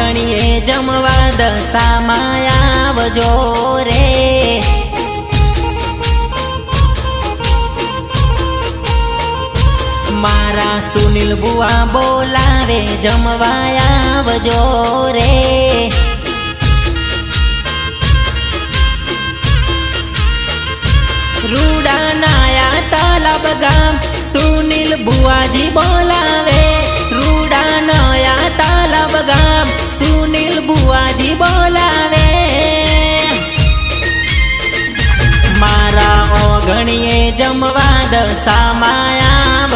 ઓગણીએ જમવા દશામાં આવજો રે. મારા સુનિલ બુઆ બોલાવે, જમવા આવજો રે. રૂડા નાયા તલબ ગામ, સુનિલ બુઆજી બોલાવે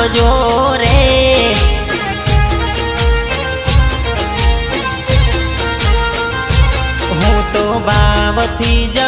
આવજો રે હું તો ભાવથી જમાડું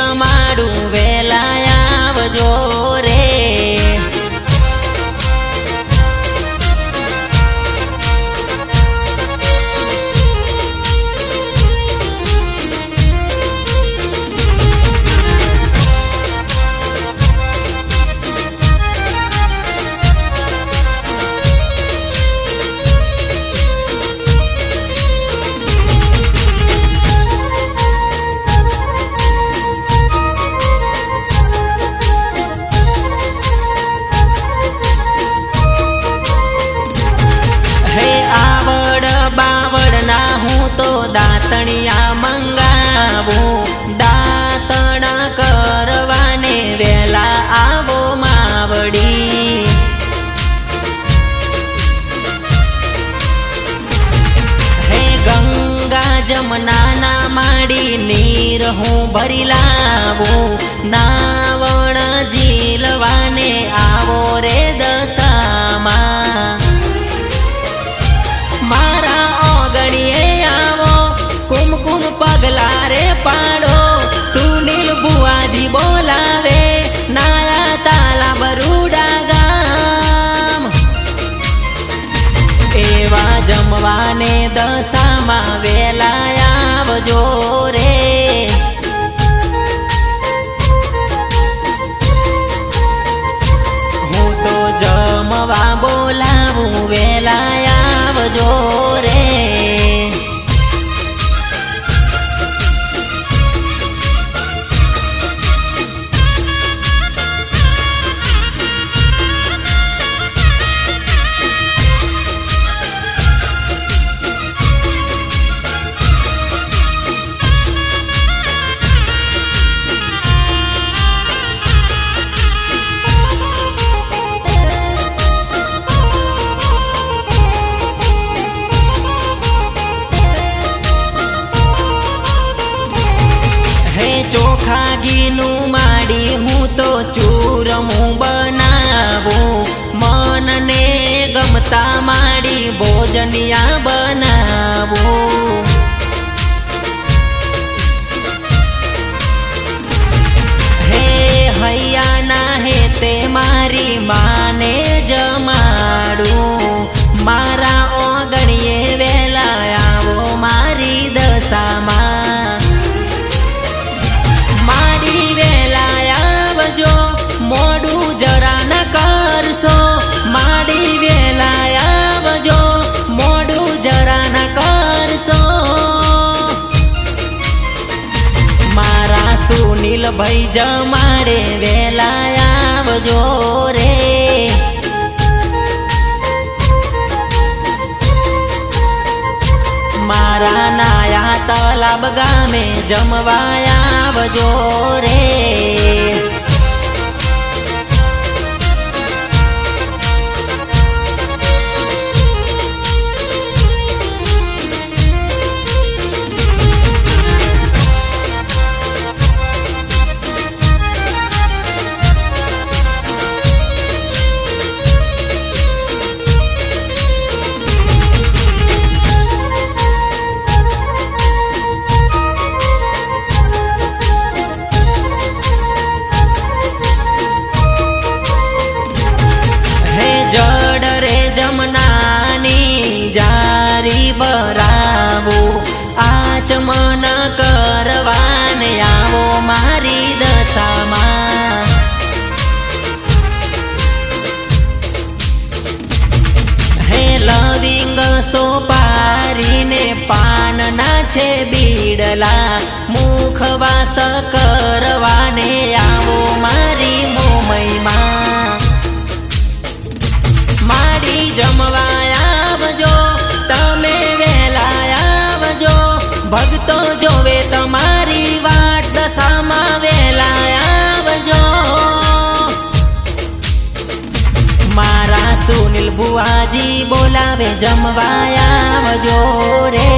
હું ભરી લાવું. નાવણ ઝીલવાને આવો રે દશામાં. મારા ઓગણીએ આવો. કુમકુમ પગલા રે પાડો. સુનિલ બુઆજી બોલાવે. નાયા તાલા બરુડા ગામ. એવા જમવાને દશામાં વેલા આવજો. dunia ber ભાઈ જમાડે વેલા આવજો રે. મારા નાયા તલાબ ગામે જમવા આવજો રે. છે બીડલા. મુખવાસ કરવાને આવો મારી મોમયમાં મારી જમવા આવજો, તમે વહેલા આવજો. ભક્તો જોવે તમારી વાટ, દશામાં વહેલા આવજો. મારા સુનિલ ભુવાજી બોલાવે જમવા આવજો રે.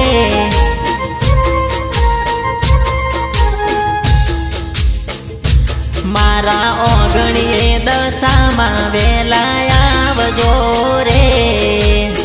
મારા ઓગણીએ દશામાં વેલાયા આવજો રે.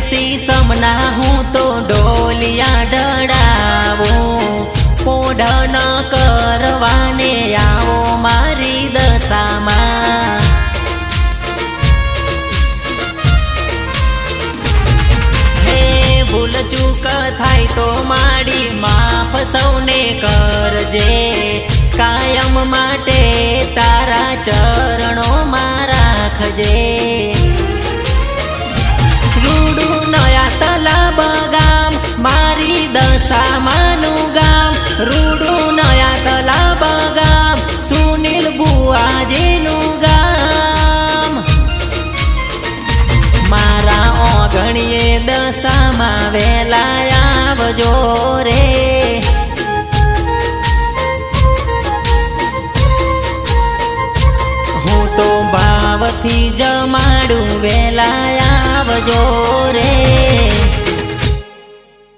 સાગરે સમના હું તો ડોલિયા ડડાવું. પોઢ ન કરવાને આવો મારી દશામાં. ભૂલ ચૂક થાય તો માડી માફ સૌને કરજે. કાયમ માટે તારા ચરણોમાં રાખજે. વેલા આવજો રે.